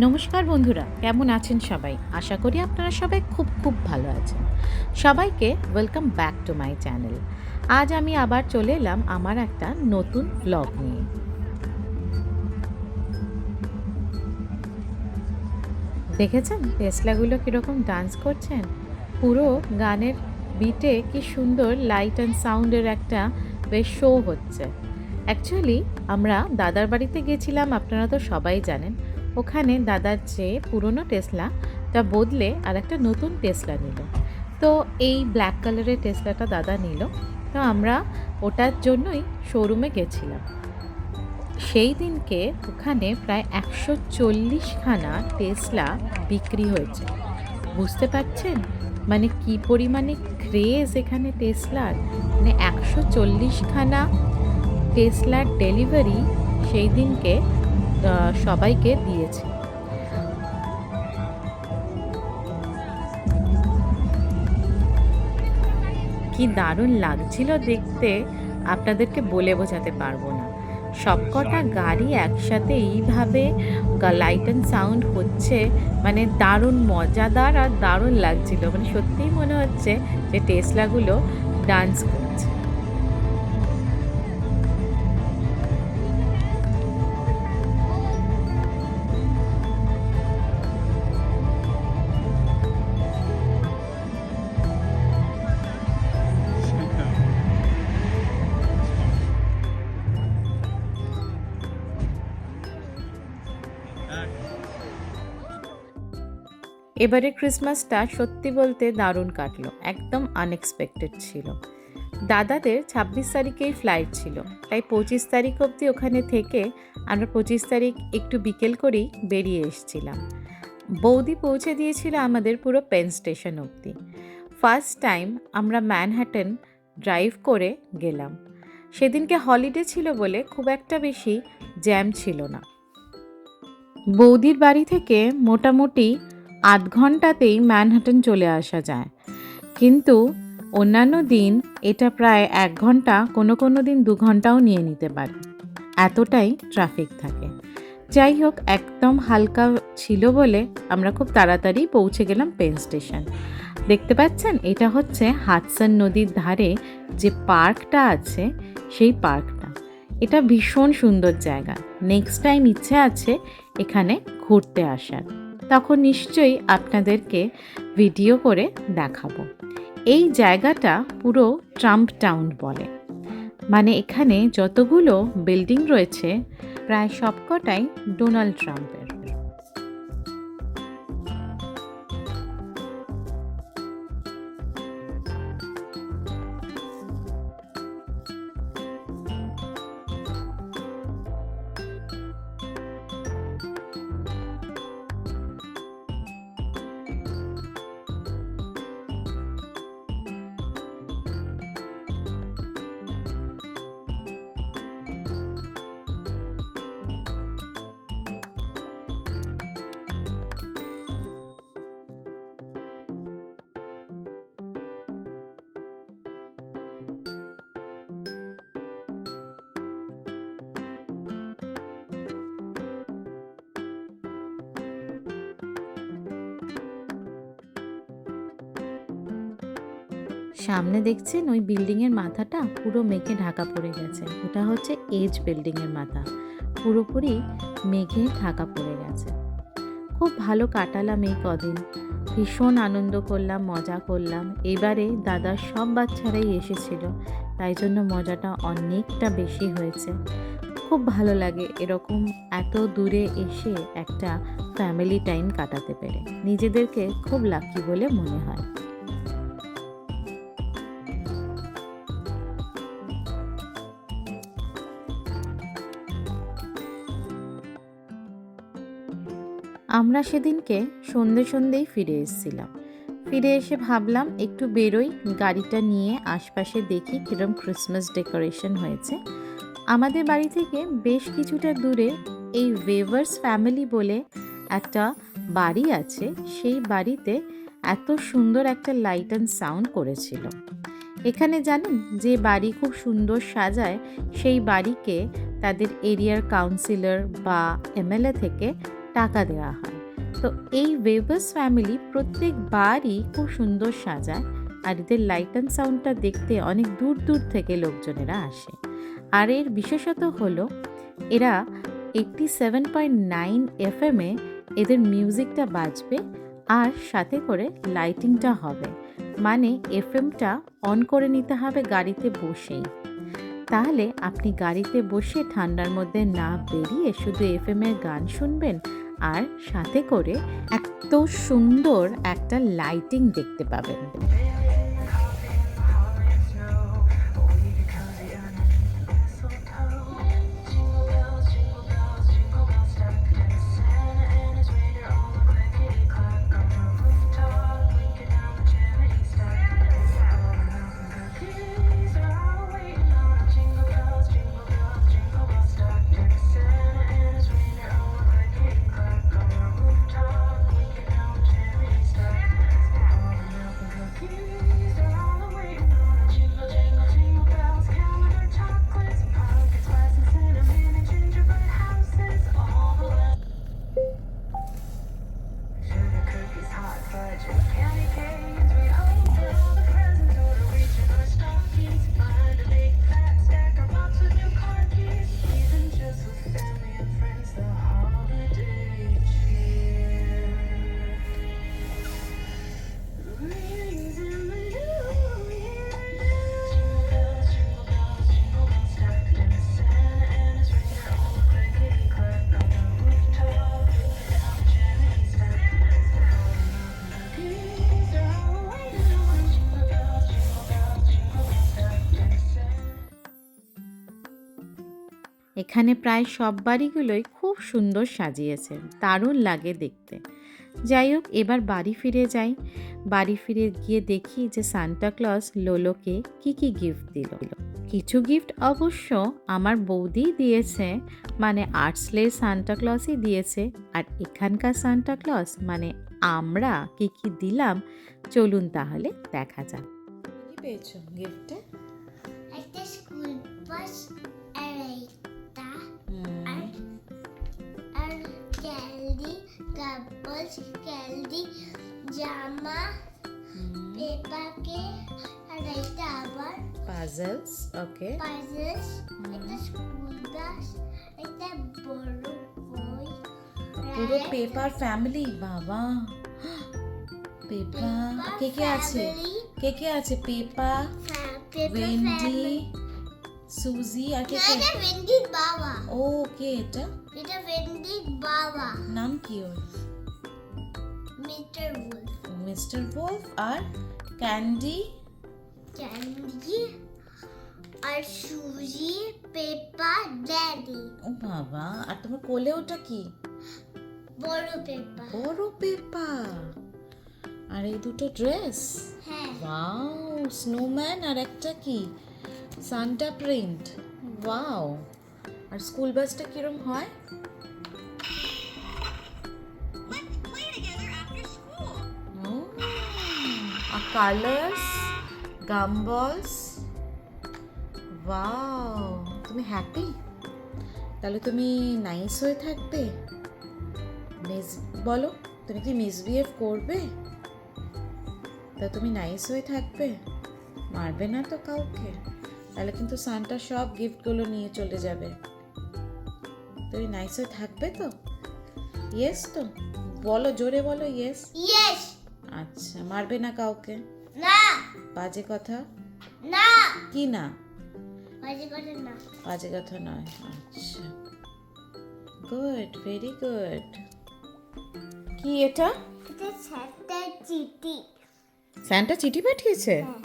নমস্কার বন্ধুরা, কেমন আছেন সবাই? আশা করি আপনারা সবাই খুব খুব ভালো আছেন। সবাইকে welcome back to my channel আজ আমি আবার চলে এলাম আমার একটা নতুন ব্লগ নিয়ে। দেখেছেন? টেসলাগুলো কীরকম ডান্স করছেন? পুরো গানের বিটে কি সুন্দর লাইট অ্যান্ড সাউন্ডের একটা বেশ শো হচ্ছে। অ্যাকচুয়ালি আমরা দাদার বাড়িতে গেছিলাম, আপনারা তো সবাই জানেন। ওখানে দাদার যে পুরনো টেসলা তা বদলে আর একটা নতুন টেসলা নিল। তো এই ব্ল্যাক কালারের টেসলাটা দাদা নিল। তো আমরা ওটার জন্যই শোরুমে গেছিলাম। সেই দিনকে ওখানে প্রায় একশো চল্লিশখানা টেসলা বিক্রি হয়েছে। বুঝতে পারছেন? মানে কি পরিমাণে ক্রেজ এখানে টেসলার মানে একশো চল্লিশখানা টেসলার ডেলিভারি সেই দিনকে সবাইকে দিয়েছে। কি দারুণ লাগছিল দেখতে আপনাদেরকে বলে বোঝাতে পারব না। সবকটা গাড়ি একসাথে এইভাবে লাইট অ্যান্ড সাউন্ড হচ্ছে মানে দারুণ মজাদার আর দারুণ লাগছিল। মানে সত্যিই মনে হচ্ছে যে টেসলাগুলো ডান্স এবারে ক্রিসমাসটা সত্যি বলতে দারুণ কাটলো, একদম আনএক্সপেক্টেড ছিল। দাদাদের ছাব্বিশ তারিখেই ফ্লাইট ছিল, তাই পঁচিশ তারিখ অবধি ওখানে থেকে আমরা পঁচিশ তারিখ একটু বিকেল করেই বেরিয়ে এসেছিলাম। বৌদি পৌঁছে দিয়েছিল আমাদের পুরো পেন স্টেশন অবধি। ফার্স্ট টাইম আমরা ম্যানহাটন ড্রাইভ করে গেলাম। সেদিনকে হলিডে ছিল বলে খুব একটা বেশি জ্যাম ছিল না। বৌদির বাড়ি থেকে মোটামুটি আধ ঘন্টাতেই ম্যানহাটন চলে আসা যায়। কিন্তু অন্যান্য দিন এটা প্রায় এক ঘণ্টা, কোনো কোনো দিন দু ঘন্টাও নিয়ে নিতে পারে। এতটাই ট্রাফিক থাকে। যাই হোক, একদম হালকা ছিল বলে আমরা খুব তাড়াতাড়ি পৌঁছে গেলাম পেন স্টেশন। দেখতে পাচ্ছেন? এটা হচ্ছে হাদসন নদীর ধারে যে পার্কটা আছে, সেই পার্কটা। এটা ভীষণ সুন্দর জায়গা। নেক্সট টাইম ইচ্ছে আছে এখানে ঘুরতে আসার। তখন নিশ্চয়ই আপনাদেরকে ভিডিও করে দেখাবো। এই জায়গাটা পুরো ট্রাম্প টাউন বলে। মানে এখানে যতগুলো বিল্ডিং রয়েছে, প্রায় সবকটাই ডোনাল্ড ট্রাম্পের। সামনে দেখছেন ওই বিল্ডিংয়ের মাথাটা পুরো মেঘে ঢাকা পড়ে গেছে। ওটা হচ্ছে এজ বিল্ডিংয়ের মাথা। পুরোপুরি মেঘে ঢাকা পড়ে গেছে। খুব ভালো কাটালাম এই কদিন। ভীষণ আনন্দ করলাম, মজা করলাম। এবারে দাদার সব বাচ্চারাই এসেছিল। তাই জন্য মজাটা অনেকটা বেশি হয়েছে। খুব ভালো লাগে এরকম এত দূরে এসে একটা ফ্যামিলি টাইম কাটাতে পেরে। নিজেদেরকে খুব লাকি বলে মনে হয়। আমরা সেদিনকে সন্ধে সন্ধেই ফিরে এসেছিলাম। ফিরে এসে ভাবলাম একটু বেরোই, গাড়িটা নিয়ে আশপাশে দেখি কিরম ক্রিসমাস ডেকোরেশন হয়েছে। আমাদের বাড়ি থেকে বেশ কিছুটা দূরে এই ওয়েভার্স ফ্যামিলি বলে একটা বাড়ি আছে, সেই বাড়িতে এত সুন্দর একটা লাইট অ্যান্ড সাউন্ড করেছিল। এখানে জানেন, যে বাড়ি খুব সুন্দর সাজায়, সেই বাড়িকে তাদের এরিয়ার কাউন্সিলর বা এমএলএ থেকে টাকা দেওয়া হয়। তো এই ওয়েবার্স ফ্যামিলি প্রত্যেকবারই খুব সুন্দর সাজায় আর এদের লাইট অ্যান্ড সাউন্ডটা দেখতে অনেক দূর দূর থেকে লোকজনেরা আসে। আর এর বিশেষত হলো, এরা eighty seven point nine F এফএমে এদের মিউজিকটা বাজবে আর সাথে করে লাইটিংটা হবে। মানে এফএমটা অন করে নিতে হবে গাড়িতে বসেই। তাহলে আপনি গাড়িতে বসে ঠান্ডার মধ্যে না বেরিয়ে শুধু এফএম এর গান শুনবেন আর সাথে করে এত সুন্দর একটা লাইটিং দেখতে পাবেন। এখানে প্রায় সব বাড়িগুলোই খুব সুন্দর সাজিয়েছে, দারুণ লাগে দেখতে। যাই হোক, এবার বাড়ি ফিরে যাই। বাড়ি ফিরে গিয়ে দেখি যে সান্টা ক্লজ লোলোকে কি কি গিফট দিল। কিছু গিফট অবশ্য আমার বৌদিই দিয়েছে মানে আর্টসলের সান্টা ক্লজই দিয়েছে। আর এখানকার সান্টা ক্লজ মানে আমরা কি কি দিলাম, চলুন তাহলে দেখা যাক। পেয়েছ গিফটে? কাপড় ক্যান্ডি জামা পেপারকে আর একটা আবার পাজলস ওকে পাজেস একটা স্কুল বাস একটা বড় বই পুরো পেপার ফ্যামিলি বাবা। পেপা কে কে আছে? কে কে আছে? পেপা ওয়েন্ডি সুজি আর কে কে ভেন্ডির বাবা। ও কে এটা? এটা ভেন্ডির বাবা নাম কি ওর মিস্টার উল মিস্টার wolf আর ক্যান্ডি ক্যান্ডি আর সুজি পেপার ড্যাডি ও বাবা আর তোমার কোলে ওটা কি? বড় পেপার বড় পেপা আর এই দুটো ড্রেস হ্যাঁ। ওয়াও স্নোম্যান আর একটা কি? সান্টা প্রিন্ট ওয়াও আর স্কুল বাসটা কিরম হয়? কালার্স বলস ওয়াও তুমি হ্যাপি তাহলে তুমি নাইস হয়ে থাকবে? মিস বলো, তুমি কি মিসবিহেভ করবে? তা তুমি নাইস হয়ে থাকবে? মারবে না তো কাউকে। তাহলে কিন্তু সান্টা সব গিফটগুলো নিয়ে চলে যাবে। তুমি নাইস হয়ে থাকবে তো? ইয়েস তো? বলো, জোরে বলো ইয়েস ইয়েস আচ্ছা মারবে না কাউকে? না। বাজে কথা? না। কি না? বাজে করে না। বাজে কথা নয় আচ্ছা। Good very good. কি এটা? এটা সাতটা চিঠি। স্যান্টা চিঠি পাঠিয়েছে? হ্যাঁ।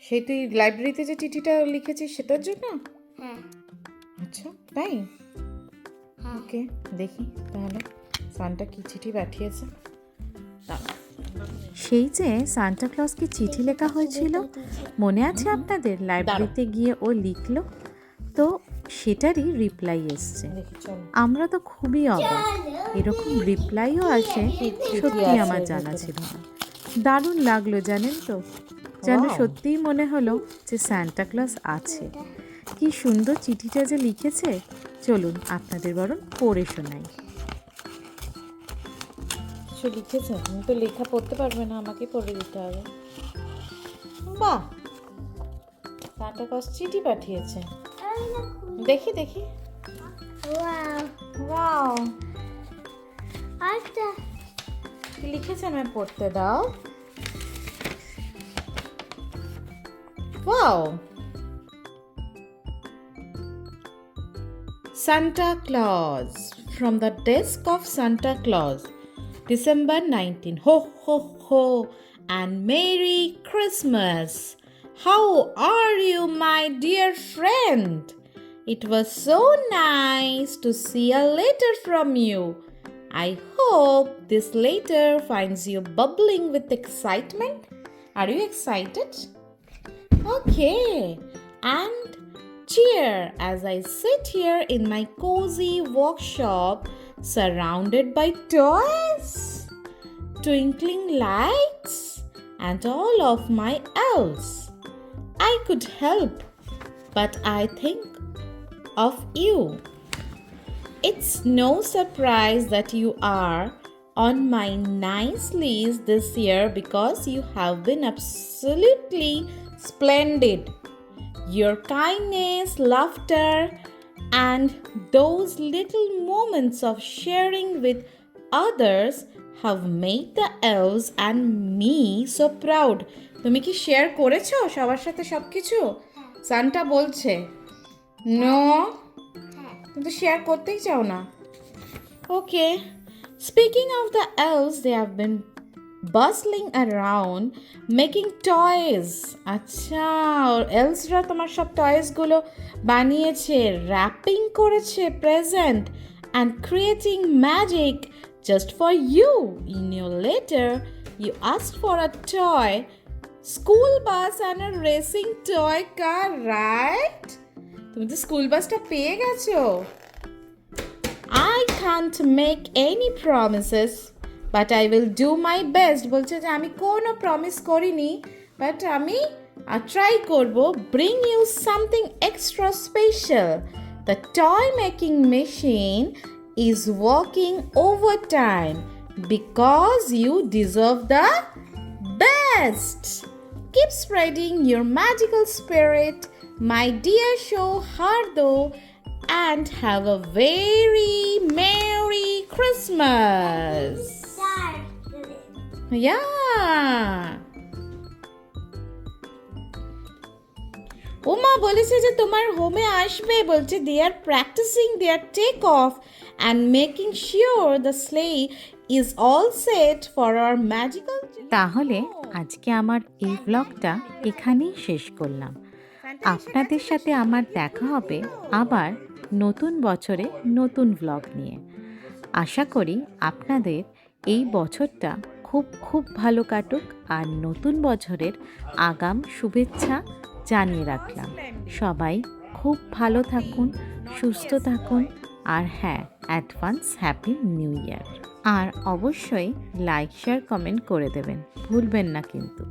সেই তুই লাইব্রেরিতে যে চিঠিটা লিখেছিস সেটার জন্য? হ্যাঁ। আচ্ছা তাই? হ্যাঁ। ওকে দেখি তাহলে। সান্টা কি চিঠি পাঠিয়েছে? সেই যে সান্টা ক্লজকে চিঠি লেখা হয়েছিল মনে আছে আপনাদের? লাইব্রেরিতে গিয়ে ও লিখলো। তো সেটারই রিপ্লাই এসছে। আমরা তো খুবই অবাক। এরকম রিপ্লাইও আসে সত্যি আমার জানা ছিল না। দারুণ লাগল জানেন তো? যেন সত্যিই মনে হলো যে সান্টা ক্লজ আছে। কি সুন্দর চিঠিটা যে লিখেছে। চলুন আপনাদের বরং পড়ে শোনাই। কিছু লিখেছে তুমি তো লেখা পড়তে পারবে না আমাকে পড়ে দিতে হবে। বাহ! সান্টা ক্লজ চিঠি পাঠিয়েছে। দেখি দেখি। ওয়াও আচ্ছা। কি লিখেছে আমায় পড়তে? দাও। Wow Santa Claus from the desk of Santa Claus, December 19. Ho ho ho and Merry Christmas. How are you, my dear friend? It was so nice to see a letter from you. I hope this letter finds you bubbling with excitement. Are you excited? Okay, and cheer as I sit here in my cozy workshop surrounded by toys, twinkling lights, and all of my elves. I could help, but I think of you. It's no surprise that you are on my nice list this year because you have been absolutely splendid. Your kindness, laughter, and those little moments of sharing with others have made the elves and me so proud. তুমি কি share করেছো সবার সাথে সব কিছু Santa বলছে no তুমি তো শেয়ার করতেই চাও না okay speaking of the else they have been bustling around making toys আচ্ছা এলসরা তোমার সব টয়েসগুলো বানিয়েছে র্যাপিং করেছে present and creating magic just for you in your letter you ask for a toy school bus and a racing toy car right তুমি তো school বাসটা পেয়ে গেছো। I can't make any promises. but I will do my best বলছে যে আমি কোনো promise করিনি বাট আমি ট্রাই করব bring you something extra special the toy making machine is working overtime because you deserve the best keep spreading your magical spirit my dear show hardo and have a very Merry Christmas. Yeah. ওমা বলেছে যে তোমার হোমে আসবে, বলছে they are practising their take off and making sure the sleigh is all set for our magical তাহলে আজকে আমার এই ব্লগটা এখানেই শেষ করলাম। আপনাদের সাথে আমার দেখা হবে আবার নতুন বছরে নতুন ভ্লগ নিয়ে। আশা করি আপনাদের এই বছরটা খুব খুব ভালো কাটুক আর নতুন বছরের আগাম শুভেচ্ছা জানিয়ে রাখলাম। সবাই খুব ভালো থাকুন, সুস্থ থাকুন আর হ্যাঁ অ্যাডভান্স হ্যাপি নিউ ইয়ার। আর অবশ্যই লাইক, শেয়ার, কমেন্ট করে দেবেন। ভুলবেন না কিন্তু।